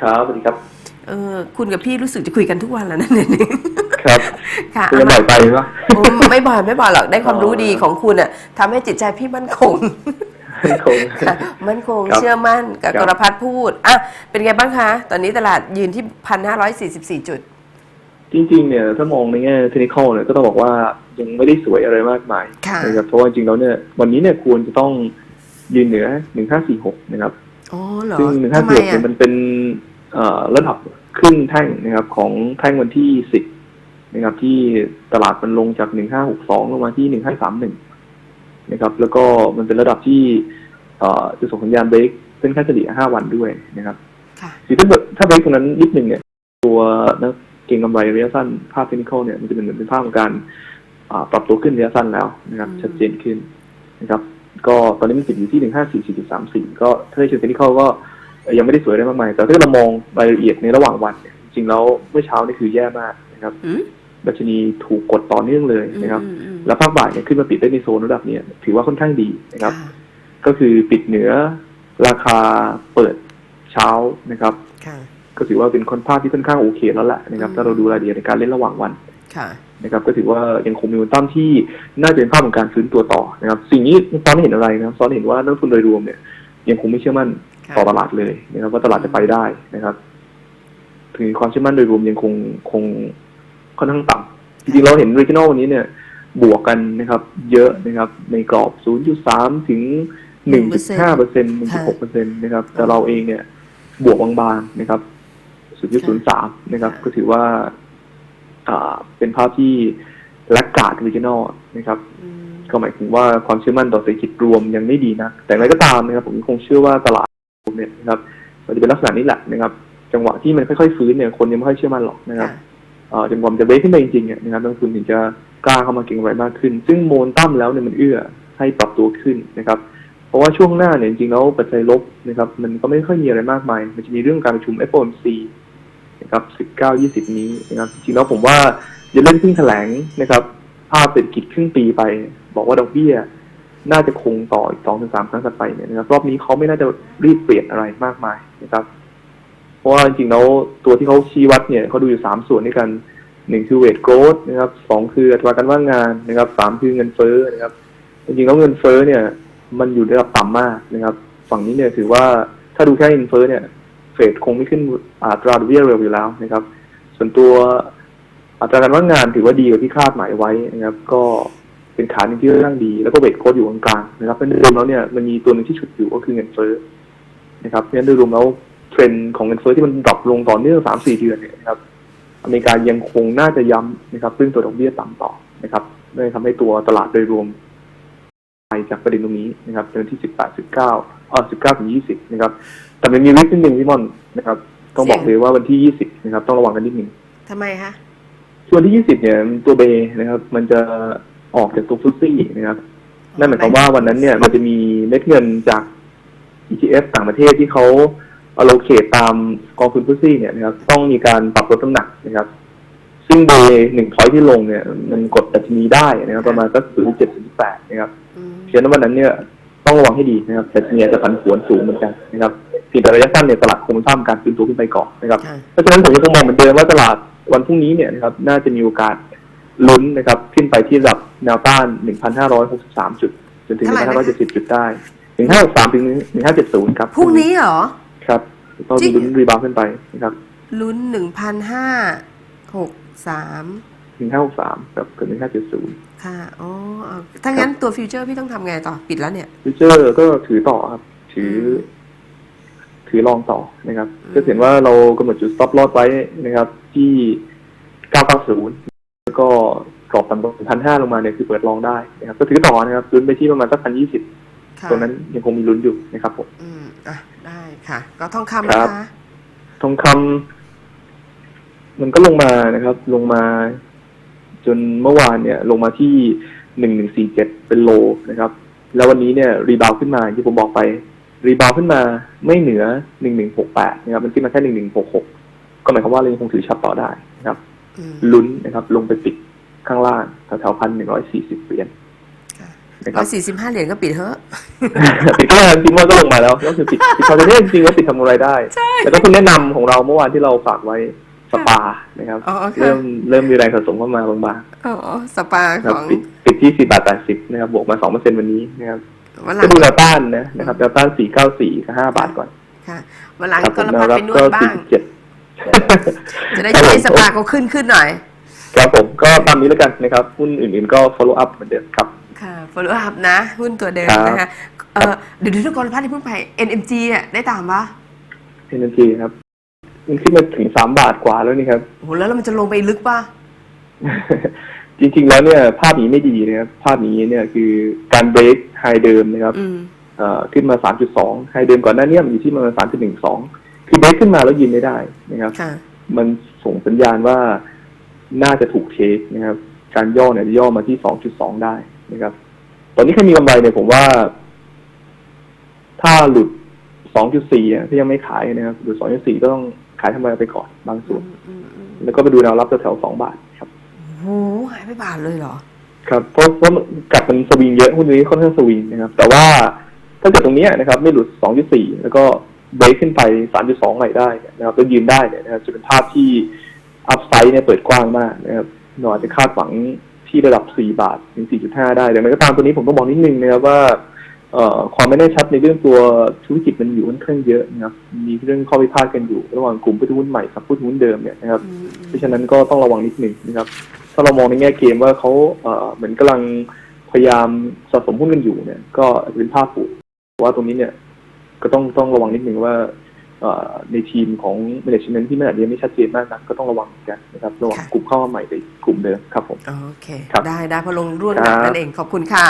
ครับสวัสดีครับเออคุณกับพี่รู้สึกจะคุยกันทุกวันแล้วนะเนี่ยครับค่ะคุยกันบ่อยไปปะโอ้ไม่บ่อยไม่บ่อยหรอกได้ความรู้ดีของคุณอะทำให้จิตใจพี่มั่นคงคงค่ะมั่นคงครับเชื่อมั่นกับครับกรพัฒน์พูดอะเป็นไงบ้างคะ ตอนนี้ตลาดยืนที่พันห้าร้อยสี่สิบสี่จุด จริงๆ เนี่ยถ้ามองในแง่เทคนิคเนี่ยก็ต้องบอกว่ายังไม่ได้สวยอะไรมากมายค่ะนะครับเพราะว่าจริงๆแล้วเนี่ยวันนี้เนี่ยควรจะต้องยืนเหนือ1546นะครับ อ๋อเหรอซึ่งทำไม1546อะเนี่ยมันเป็นเอ่อระดับครึ่งแท่งนะครับ ของแท่งวันที่10นะครับ ที่ตลาดมันลงจาก1562ลงมาที่1531นะครับ แล้วก็มันเป็นระดับที่เอ่อจะส่งสัญญาณเบรกเส้นค่าเฉลี่ย5วันด้วยนะครับค่ะคือถ้าเกิดถ้าเบรกตรงนั้นนิดนึงเนี่ย ตัวนักเก็งกำไรระยะสั้นภาพเทคนิคเนี่ยมันจะเป็นเหมือนเป็นภาพของการอ่าปรับตัวขึ้นระยะสั้นแล้วนะครับอืมชัดเจนขึ้นนะครับ ก็ตอนนี้มันติดอยู่ที่หนึ่งห้าสี่สี่จุดสามสี่ก็ถ้าในเชิงเทคนิคก็ยังไม่ได้สวยได้มากมาย แต่ถ้าเรามองรายละเอียดในระหว่างวันเนี่ยจริงๆแล้วเมื่อเช้านี่คือแย่มากนะครับอืมดัชนีถูกกดต่อเนื่องเลยนะครับอืมอืมแล้วภาคบ่ายเนี่ยขึ้นมาปิดได้ในโซนระดับเนี้ถือว่าค่อนข้างดีนะครับค่ะก็คือปิดเหนือราคาเปิดเช้านะครับค่ะก็ถือว่าเป็นค่อนภาพที่ค่อนข้างโอเคแล้วแหละนะครับอืมถ้าเราดูรายละเอียดในการเล่นระหว่างวันค่ะ นะครับก็ถือว่ายังคงมีมูลตั้มที่น่าจะเป็นภาพของการฟื้นตัวต่อนะครับสิ่งนี้ซ้อนให้เห็นอะไรนะครับซ้อนให้เห็นว่านักลงทุนโดยรวมเนี่ยยังคงไม่เชื่อมั่นค่ะต่อตลาดเลยนะครับ ว่าตลาดจะไปได้นะครับ ถึงความเชื่อมั่นโดยรวมยังคงคงค่อนข้างต่ำจริงๆเราเห็น regional วันนี้เนี่ย บวกกันนะครับ เยอะนะครับ ในกรอบ 0.3 ถึง 1.5เปอร์เซ็นต์1.6เปอร์เซ็นต์นะครับ แต่เราเองเนี่ย บวกบางๆนะครับ 0.03 นะครับ ก็ถือว่าอ่า เป็นภาพที่ลักกาด regional นะครับอืมก็หมายถึงว่าความเชื่อมั่นต่อเศรษฐกิจรวมยังไม่ดีนะแต่อย่างไรก็ตามนะครับ ผมคงเชื่อว่าตลาดเนี่ยนะครับมันจะเป็นลักษณะนี้แหละนะครับ จังหวะที่มันค่อยๆฟื้นเนี่ยคนยังไม่ค่อยเชื่อมั่นหรอกนะครับค่ะเอ่อจนกว่ามันจะเบรกขึ้นไปจริงๆเนี่ยนะครับนักลงทุนถึงจะกล้าเข้ามาเก็งกำไรมากขึ้น ซึ่งโมนตั้มแล้วเนี่ยมันเอื้อให้ปรับตัวขึ้นนะครับ เพราะว่าช่วงหน้าเนี่ยจริงๆแล้วปัจจัยลบนะครับ มันก็ไม่ค่อยมีอะไรมากมาย มันจะมีเรื่องการประชุม FOMC นะครับ 19 20 นี้นะครับจริงๆแล้วผมว่าจะเล่นขึ้นแถลงนะครับ ภาพเศรษฐกิจครึ่งปีไป บอกว่าดอกเบี้ยน่าจะคงต่ออีกสองถึงสามครั้งถัดไปเนี่ยนะครับรอบนี้เขาไม่น่าจะรีบเปลี่ยนอะไรมากมายนะครับ เพราะว่าจริงๆแล้วตัวที่เขาชี้วัดเนี่ยเขาดูอยู่สามส่วนด้วยกันหนึ่งคือเวทโกรดนะครับสองคืออัตราการว่างงานนะครับสามคือเงินเฟ้อนะครับ จริงๆแล้วเงินเฟ้อเนี่ย มันอยู่ระดับต่ำมากนะครับ ฝั่งนี้เนี่ยถือว่าถ้าดูแค่เงินเฟ้อเนี่ย เฟดคงไม่ขึ้นอัตราดอกเบี้ยเร็วอยู่แล้วนะครับ ส่วนตัวอัตราการว่างงานถือว่าดีกว่าที่คาดหมายไว้นะครับ ก็เป็นขาหนึ่งที่ค่อนข้างดี แล้วก็เวทโคดอยู่กลางๆนะครับเป็นรวมแล้วเนี่ยมันมีตัวหนึ่งที่ฉุดอยู่ก็คือเงินเฟ้อนะครับเพราะฉะนั้นโดยรวมแล้วเทรนด์ของเงินเฟ้อที่มันดรอปลงต่อเนื่องสามสี่เดือนเนี่ยนะครับอเมริกายังคงน่าจะย้ำนะครับเรื่องตัวดอกเบี้ยต่ำต่อนะครับเลยทำให้ตัวตลาดโดยรวมไปจากประเด็นตรงนี้นะครับเป็นที่สิบแปดสิบเก้าเออสิบเก้าถึงยี่สิบนะครับ แต่มันมีริสนิดหนึ่งพี่มอนนะครับ ต้องบอกเลยว่าวันที่ยี่สิบนะครับ ต้องระวังกันนิดหนึ่งทำไมคะส่วนที่ยี่สิบเนี่ยตัวเบนะครับ มันจะออกจากตัวฟุตซี่นะครับนั่นหมายความว่าวันนั้นเนี่ยมันจะมีเม็ดเงินจาก ETF ต่างประเทศที่เขา allocate ตามกองทุนฟุตซี่เนี่ยนะครับ ต้องมีการปรับลดน้ำหนักนะครับ ซึ่งเบหนึ่งพอยที่ลงเนี่ย มันกดดัชนีได้นะครับ ประมาณสักศูนย์เจ็ดศูนย์แปดนะครับอืมเพราะฉะนั้นวันนั้นเนี่ย ต้องระวังให้ดีนะครับแต่เนี่ยจะผันผวนสูงเหมือนกันนะครับสินงแต่ระยะสั้นเนี่ยตลาดคงสร้างการฟื้นตัวขึ้นไปก่อนนะครับเพราะฉะนั้นผมยังคงมองเหมือนเดิมว่าตลาดวันพรุ่งนี้เนี่ยนะครับน่าจะมีโอกาสลุ้นนะครับขึ้นไปที่ระดับแนวต้าน 1,563 จุด จนถึง 1,570 จุดได้ 1,563 ถึง 1,570 ครับพรุ่งนี้เหรอ ครับก็ลุ้นรีบาวขึ้นไปนะครับลุ้น 1,563 ถึงห้าหกสามกับเกิดหนึ่งห้าจ็ดศูนย์ค่ะอ๋อถ้างั้นตัวฟิวเจอร์พี่ต้องทำไงต่อปิดแล้วเนี่ย ฟิวเจอร์ก็ถือต่อครับ ถือ ถือลองต่อนะครับ ก็เห็นว่าเรากำหนดจุดสต็อปลอดไว้นะครับ ที่เก้าเก้ศูนย์แล้วก็กรอบต่ำกว่าพันห้าลงมาเนี่ยคือเปิดลองได้นะครับ ก็ถือต่อนะครับลุ้นไปที่ประมาณสักพันยี่สิบตัวนั้นยังคงมีลุ้นอยู่นะครับผมอืมอะได้ค่ะ ก็ทองคำนะคะทองคำมันก็ลงมานะครับ ลงมา จนเมื่อวานเนี่ยลงมาที่หนึ่งหนึ่งสี่เจ็ดเป็นโลนะครับ แล้ววันนี้เนี่ยรีบาวขึ้นมาที่ผมบอกไป รีบาวขึ้นมาไม่เหนือหนึ่งหนึ่งหกแปดนะครับ มันขึ้นมาแค่หนึ่งหนึ่งหกหกก็หมายความว่าเรายังคงถือช็อตต่อได้นะครับอืมลุ้นนะครับ ลงไปปิดข้างล่างแถวๆพันหนึ่งร้อยสี่สิบเหรียญค่ะนะครับ145เหรียญก็ปิดเถอะปิดก็จริงๆว่าก็ลงมาแล้วก็คือปิดปิดคอนเทนเนอร์จริงๆว่าปิดทำอะไรได้ใช่แล้วก็คุณแนะนำของเราเมื่อวานที่เราฝากไว้ส ปานะครับอ๋อค่ะเริ่มเริ่มมีแรงสะสมเข้ามาบางอ๋อสปาๆนะขครับองปิดปิดที่สี่บาทแปดสิบนะครับบวกมาสองเปอร์เซ็นต์วันนี้นะครับวันหลัก็งดูแนวต้านนะนะครับแนวต้านสี่เก้าสี่กับห้าบาทก่อนค่ะวันหลังครับผก็มระแนพัวดรับไปนวก็ดบ้าสี่งเจ็ดจะได้ช่วยให้สปาเขาขึ้นขึ้นหน่อยครับผมก็ตามนี้แล้วกันนะครับหุ้นอื่นๆก็ follow up เหมือนเดิมครับค่ะ follow up นะ หุ้นตัวเดิมครับนะคะเออเดี๋ยวเดี๋ยวทุกคนพัดที่เพิ่งไป NMG อะได้ตามปะ NNG ครับ มันขึ้นมาถึงสามบาทกว่าแล้วนี่ครับโหแล้วมันจะลงไปลึกปะจริง ๆ แล้วเนี่ย ภาพนี้ไม่ดีนะครับ ภาพนี้เนี่ยคือการ break high เดิมนะครับอืมเอ่อขึ้นมา 3.2 high เดิมก่อนหน้านี้มันอยู่ที่ประมาณ3.12 คือ break ขึ้นมาแล้วยืนไม่ได้นะครับ ค่ะ มันส่งสัญญาณว่าน่าจะถูกเทคนะครับ การย่อเนี่ยจะย่อมาที่ 2.2 ได้นะครับ ตอนนี้ใครมีกำไรเนี่ยผมว่า ถ้าหลุด 2.4อะที่ยังไม่ขายนะครับ หลุด 2.4 ก็ต้อง ขายทำไรไปก่อนบางส่วนอืมอืมแล้วก็ไปดูแนวรับแถวๆ2บาทครับโหหายไปบาทเลยเหรอ ครับ เพราะเพราะมันกลับมันสวิงเยอะหุ้นนี้ค่อนข้างสวิงนะครับ แต่ว่าถ้าเกิดตรงเนี้ยนะครับ ไม่หลุด2.4แล้วก็เบรกขึ้นไป3.2ใหม่ได้เนี่ยนะครับแล้วยืนได้เนี่ยนะครับจะเป็นภาพที่อัพไซด์เนี่ยเปิดกว้างมากนะครับเราอาจจะคาดหวังที่ระดับ 4 บาทถึง 4.5 ได้แต่มันก็ตามตัวนี้ผมต้องบอกนิดนึงนะครับว่าเอ่อ ความไม่แน่ชัดในเรื่องตัวธุรกิจมันอยู่ค่อนข้างเยอะนะครับ มีเรื่องข้อพิพาทกันอยู่ ระหว่างกลุ่มผู้ถือหุ้นใหม่กับผู้ถือหุ้นเดิมเนี่ยนะครับอืมเพราะฉะนั้นก็ต้องระวังนิดหนึ่งนะครับ ถ้าเรามองในแง่เกมว่าเขาเอ่อเหมือนกำลังพยายามสะสมหุ้นกันอยู่เนี่ย ก็อาจจะเป็นภาพผูกว่าตรงนี้เนี่ย ก็ต้องต้องระวังนิดหนึ่งว่าเอ่อในทีมของ management ที่มันอาจจะยังไม่ชัดเจนมากนักก็ต้องระวังเหมือนกันนะครับระหว่างกลุ่มเข้ามาใหม่กับกลุ่มเดิมครับผมโอเคครับได้ได้พอลงร่วงหครันักบนั่นเองขอบคุณค่ะ